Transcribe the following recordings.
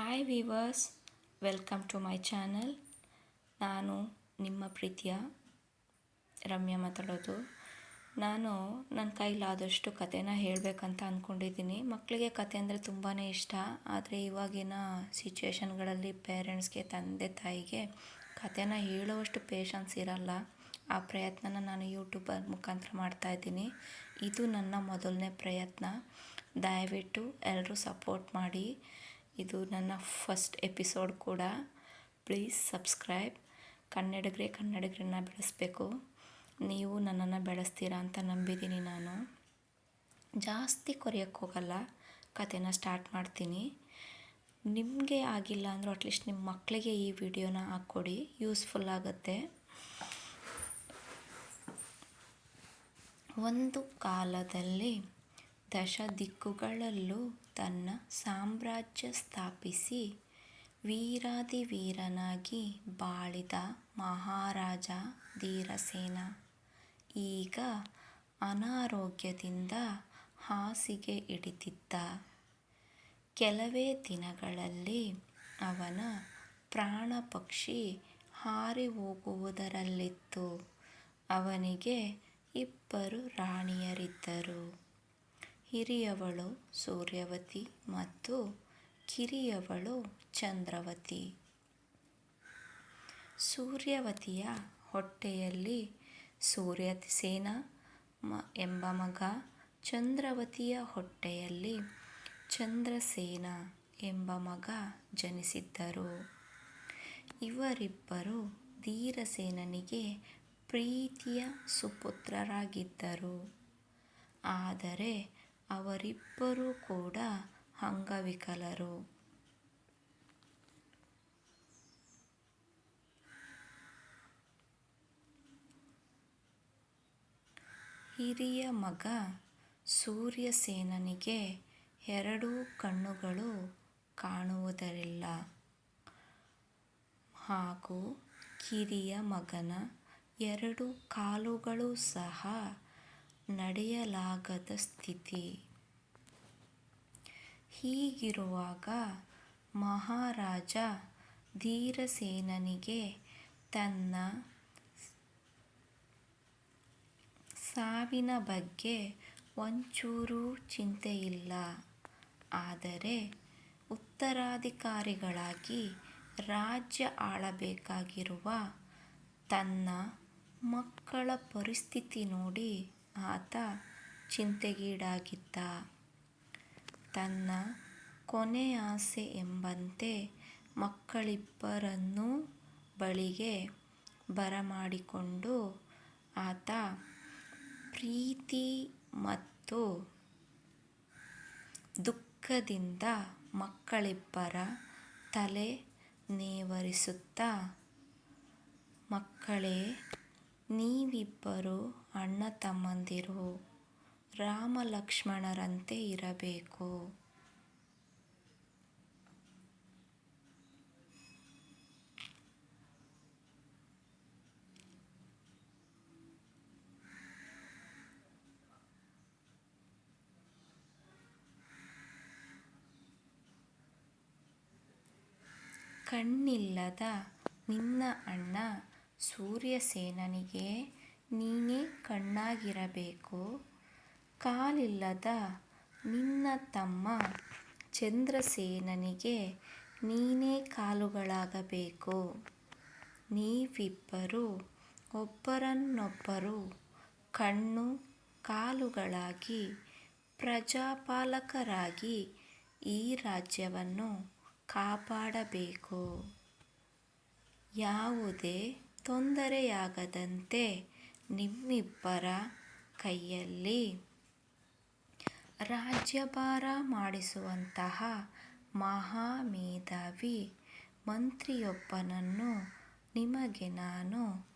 Hi viewers welcome to my channel ನಾನು ನಿಮ್ಮ ಪ್ರೀತಿಯ ರಮ್ಯಾ ಮಾತಾಡೋದು. ನಾನು ನನ್ನ ಕೈಲಾದಷ್ಟು ಕಥೆನ ಹೇಳಬೇಕಂತ ಅಂದ್ಕೊಂಡಿದ್ದೀನಿ ಮಕ್ಕಳಿಗೆ ಕತೆ ಅಂದರೆ ತುಂಬಾ ಇಷ್ಟ. ಆದರೆ ಇವಾಗಿನ ಸಿಚುವೇಶನ್ಗಳಲ್ಲಿ ಪೇರೆಂಟ್ಸ್ಗೆ ತಂದೆ ತಾಯಿಗೆ ಕಥೆನ ಹೇಳುವಷ್ಟು ಪೇಷನ್ಸ್ ಇರಲ್ಲ. ಆ ಪ್ರಯತ್ನನ ನಾನು ಯೂಟ್ಯೂಬರ್ ಮುಖಾಂತರ ಮಾಡ್ತಾಯಿದ್ದೀನಿ ಇದು ನನ್ನ ಮೊದಲನೇ ಪ್ರಯತ್ನ. ದಯವಿಟ್ಟು ಎಲ್ಲರೂ ಸಪೋರ್ಟ್ ಮಾಡಿ. ಇದು ನನ್ನ ಫಸ್ಟ್ ಎಪಿಸೋಡ್ ಕೂಡ. ಪ್ಲೀಸ್ ಸಬ್ಸ್ಕ್ರೈಬ್ ಕನ್ನಡಿಗರೇ ಕನ್ನಡಿಗರನ್ನ ಬೆಳೆಸಬೇಕು. ನೀವು ನನ್ನನ್ನು ಬೆಳೆಸ್ತೀರಾ ಅಂತ ನಂಬಿದ್ದೀನಿ ನಾನು. ಜಾಸ್ತಿ ಕೊರೆಯೋಕ್ಕೆ ಹೋಗಲ್ಲ. ಕಥೆನ ಸ್ಟಾರ್ಟ್ ಮಾಡ್ತೀನಿ. ನಿಮಗೆ ಆಗಿಲ್ಲ ಅಂದರೂ ಅಟ್ಲೀಸ್ಟ್ ನಿಮ್ಮ ಮಕ್ಕಳಿಗೆ ಈ ವಿಡಿಯೋನ ಹಾಕ್ಕೊಡಿ. ಯೂಸ್ಫುಲ್ ಆಗುತ್ತೆ. ಒಂದು ಕಾಲದಲ್ಲಿ ದಶ ದಿಕ್ಕುಗಳಲ್ಲೂ ತನ್ನ ಸಾಮ್ರಾಜ್ಯ ಸ್ಥಾಪಿಸಿ ವೀರಾದಿವೀರನಾಗಿ ಬಾಳಿದ ಮಹಾರಾಜ ಧೀರಸೇನ ಈಗ ಅನಾರೋಗ್ಯದಿಂದ ಹಾಸಿಗೆ ಹಿಡಿದಿದ್ದ. ಕೆಲವೇ ದಿನಗಳಲ್ಲಿ ಅವನ ಪ್ರಾಣ ಪಕ್ಷಿ ಹಾರಿ ಹೋಗುವುದರಲ್ಲಿತ್ತು. ಅವನಿಗೆ ಇಬ್ಬರು ರಾಣಿಯರಿದ್ದರು. ಹಿರಿಯವಳು ಸೂರ್ಯವತಿ ಮತ್ತು ಕಿರಿಯವಳು ಚಂದ್ರವತಿ. ಸೂರ್ಯವತಿಯ ಹೊಟ್ಟೆಯಲ್ಲಿ ಸೂರ್ಯಸೇನ ಎಂಬ ಮಗ ಚಂದ್ರವತಿಯ ಹೊಟ್ಟೆಯಲ್ಲಿ ಚಂದ್ರಸೇನ ಎಂಬ ಮಗ ಜನಿಸಿದ್ದರು. ಇವರಿಬ್ಬರು ಧೀರಸೇನನಿಗೆ ಪ್ರೀತಿಯ ಸುಪುತ್ರರಾಗಿದ್ದರು. ಆದರೆ ಅವರಿಬ್ಬರೂ ಕೂಡ ಅಂಗವಿಕಲರು. ಹಿರಿಯ ಮಗ ಸೂರ್ಯಸೇನನಿಗೆ ಎರಡೂ ಕಣ್ಣುಗಳು ಕಾಣುವುದರಿಲ್ಲ. ಹಾಗೂ ಕಿರಿಯ ಮಗನ ಎರಡು ಕಾಲುಗಳು ಸಹ ನಡೆಯಲಾಗದ ಸ್ಥಿತಿ. ಹೀಗಿರುವಾಗ ಮಹಾರಾಜ ಧೀರಸೇನನಿಗೆ ತನ್ನ ಸಾವಿನ ಬಗ್ಗೆ ಒಂಚೂರೂ ಚಿಂತೆಯಿಲ್ಲ. ಆದರೆ ಉತ್ತರಾಧಿಕಾರಿಗಳಾಗಿ ರಾಜ್ಯ ಆಳಬೇಕಾಗಿರುವ ತನ್ನ ಮಕ್ಕಳ ಪರಿಸ್ಥಿತಿ ನೋಡಿ ಆತ ಚಿಂತೆಗೀಡಾಗಿದ್ದ. ತನ್ನ ಕೊನೆ ಆಸೆ ಎಂಬಂತೆ ಮಕ್ಕಳಿಬ್ಬರನ್ನೂ ಬಳಿಗೆ ಬರಮಾಡಿಕೊಂಡು ಆತ ಪ್ರೀತಿ ಮತ್ತು ದುಃಖದಿಂದ ಮಕ್ಕಳಿಬ್ಬರ ತಲೆ ನೇವರಿಸುತ್ತಾ, ಮಕ್ಕಳೇ ನೀವಿಬ್ಬರು ಅಣ್ಣ ತಮ್ಮಂದಿರು ರಾಮ ಲಕ್ಷ್ಮಣರಂತೆ ಇರಬೇಕು. ಕಣ್ಣಿಲ್ಲದ ನಿನ್ನ ಅಣ್ಣ ಸೂರ್ಯಸೇನನಿಗೆ, ನೀನೇ ಕಣ್ಣಾಗಿರಬೇಕು. ಕಾಲಿಲ್ಲದ ನಿನ್ನ ತಮ್ಮ ಚಂದ್ರಸೇನನಿಗೆ ನೀನೇ ಕಾಲುಗಳಾಗಬೇಕು. ನೀವಿಬ್ಬರು ಒಬ್ಬರನ್ನೊಬ್ಬರು ಕಣ್ಣು ಕಾಲುಗಳಾಗಿ ಪ್ರಜಾಪಾಲಕರಾಗಿ ಈ ರಾಜ್ಯವನ್ನು ಕಾಪಾಡಬೇಕು. ಯಾವುದೇ ತೊಂದರೆಯಾಗದಂತೆ ನಿಮ್ಮಿಬ್ಬರ ಕೈಯಲ್ಲಿ ರಾಜ್ಯಭಾರ ಮಾಡಿಸುವಂತಹ ಮಹಾಮೇಧಾವಿ ಮಂತ್ರಿಯೊಬ್ಬನನ್ನು ನಿಮಗೆ ನಾನು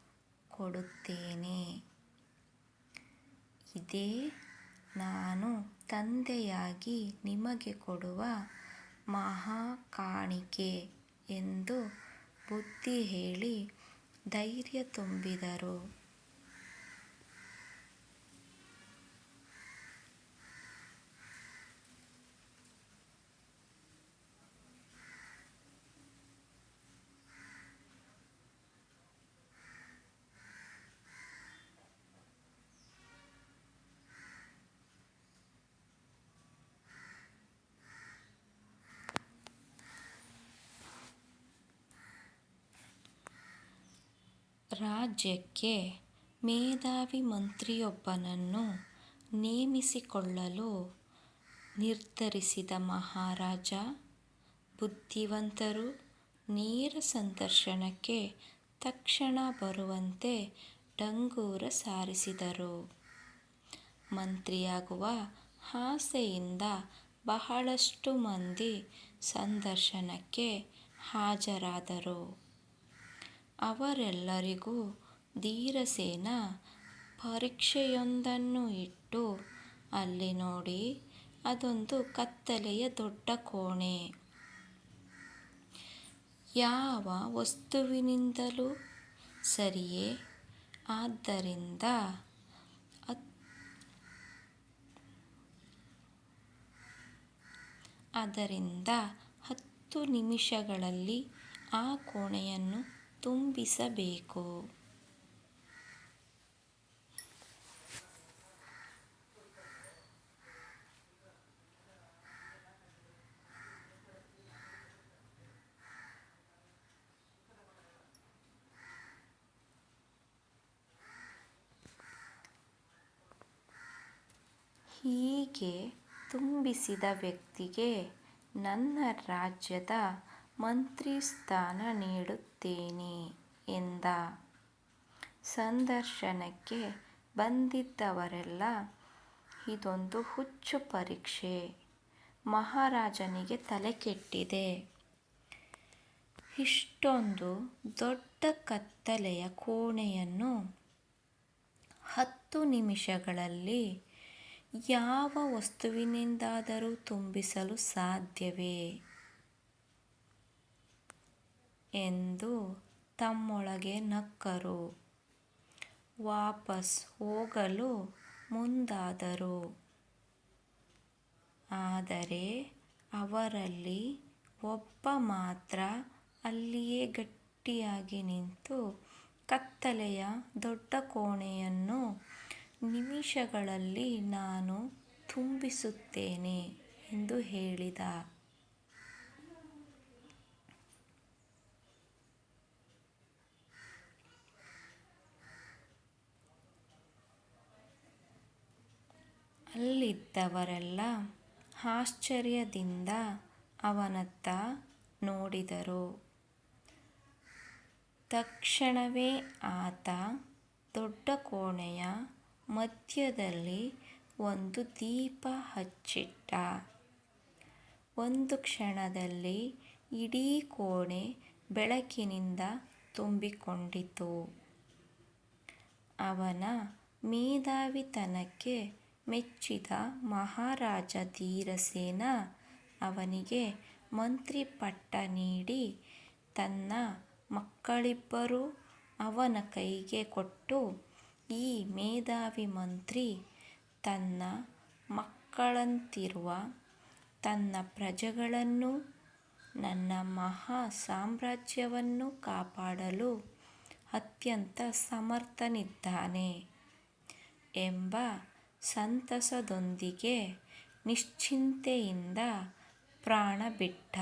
ಕೊಡುತ್ತೇನೆ. ಇದೇ ನಾನು ತಂದೆಯಾಗಿ ನಿಮಗೆ ಕೊಡುವ ಮಹಾ ಕಾಣಿಕೆ ಎಂದು ಬುದ್ಧಿ ಹೇಳಿ ಧೈರ್ಯ ತುಂಬಿದರು. ರಾಜ್ಯಕ್ಕೆ ಮೇಧಾವಿ ಮಂತ್ರಿಯೊಬ್ಬನನ್ನು ನೇಮಿಸಿಕೊಳ್ಳಲು ನಿರ್ಧರಿಸಿದ ಮಹಾರಾಜ, ಬುದ್ಧಿವಂತರು ನೇರ ಸಂದರ್ಶನಕ್ಕೆ ತಕ್ಷಣ ಬರುವಂತೆ ಡಂಗೂರ ಸಾರಿಸಿದರು. ಮಂತ್ರಿಯಾಗುವ ಆಸೆಯಿಂದ ಬಹಳಷ್ಟು ಮಂದಿ ಸಂದರ್ಶನಕ್ಕೆ ಹಾಜರಾದರು. ಅವರೆಲ್ಲರಿಗೂ ಧೀರಸೇನ ಪರೀಕ್ಷೆಯೊಂದನ್ನು ಇಟ್ಟು, ಅಲ್ಲಿ ನೋಡಿ, ಅದೊಂದು ಕತ್ತಲೆಯ ದೊಡ್ಡ ಕೋಣೆ. ಯಾವ ವಸ್ತುವಿನಿಂದಲೂ ಸರಿಯೇ. ಆದ್ದರಿಂದ ಅದರಿಂದ ಹತ್ತು ನಿಮಿಷಗಳಲ್ಲಿ ಆ ಕೋಣೆಯನ್ನು ತುಂಬಿಸಬೇಕು. ಹೀಗೆ ತುಂಬಿಸಿದ ವ್ಯಕ್ತಿಗೆ ನನ್ನ ರಾಜ್ಯದ ಮಂತ್ರಿ ಸ್ಥಾನ ನೀಡುತ್ತೇನೆ ಎಂದ. ಸಂದರ್ಶನಕ್ಕೆ ಬಂದಿದ್ದವರೆಲ್ಲ, ಇದೊಂದು ಹುಚ್ಚು ಪರೀಕ್ಷೆ. ಮಹಾರಾಜನಿಗೆ ತಲೆ ಕೆಟ್ಟಿದೆ. ಇಷ್ಟೊಂದು ದೊಡ್ಡ ಕತ್ತಲೆಯ ಕೋಣೆಯನ್ನು ಹತ್ತು ನಿಮಿಷಗಳಲ್ಲಿ ಯಾವ ವಸ್ತುವಿನಿಂದಾದರೂ ತುಂಬಿಸಲು ಸಾಧ್ಯವೇ? ಎಂದು ತಮ್ಮೊಳಗೆ ನಕ್ಕರು. ವಾಪಸ್ ಹೋಗಲು ಮುಂದಾದರು. ಆದರೆ ಅವರಲ್ಲಿ ಒಬ್ಬ ಮಾತ್ರ ಅಲ್ಲಿಯೇ ಗಟ್ಟಿಯಾಗಿ ನಿಂತು ಕತ್ತಲೆಯ ದೊಡ್ಡ ಕೋಣೆಯನ್ನು ನಿಮಿಷಗಳಲ್ಲಿ ನಾನು ತುಂಬಿಸುತ್ತೇನೆ ಎಂದು ಹೇಳಿದ. ಅಲ್ಲಿದ್ದವರೆಲ್ಲ ಆಶ್ಚರ್ಯದಿಂದ ಅವನತ್ತ ನೋಡಿದರು. ತಕ್ಷಣವೇ ಆತ ದೊಡ್ಡ ಕೋಣೆಯ ಮಧ್ಯದಲ್ಲಿ ಒಂದು ದೀಪ ಹಚ್ಚಿಟ್ಟ. ಒಂದು ಕ್ಷಣದಲ್ಲಿ ಇಡೀ ಕೋಣೆ ಬೆಳಕಿನಿಂದ ತುಂಬಿಕೊಂಡಿತು. ಅವನ ಮೇಧಾವಿತನಕ್ಕೆ ಮೆಚ್ಚಿದ ಮಹಾರಾಜ ಧೀರಸೇನ ಅವನಿಗೆ ಮಂತ್ರಿ ಪಟ್ಟ ನೀಡಿ ತನ್ನ ಮಕ್ಕಳಿಬ್ಬರು ಅವನ ಕೈಗೆ ಕೊಟ್ಟು, ಈ ಮೇಧಾವಿ ಮಂತ್ರಿ ತನ್ನ ಮಕ್ಕಳಂತಿರುವ ತನ್ನ ಪ್ರಜೆಗಳನ್ನು, ನನ್ನ ಮಹಾ ಸಾಮ್ರಾಜ್ಯವನ್ನು ಕಾಪಾಡಲು ಅತ್ಯಂತ ಸಮರ್ಥನಿದ್ದಾನೆ ಎಂಬ ಸಂತಸದೊಂದಿಗೆ ನಿಶ್ಚಿಂತೆಯಿಂದ ಪ್ರಾಣ ಬಿಟ್ಟ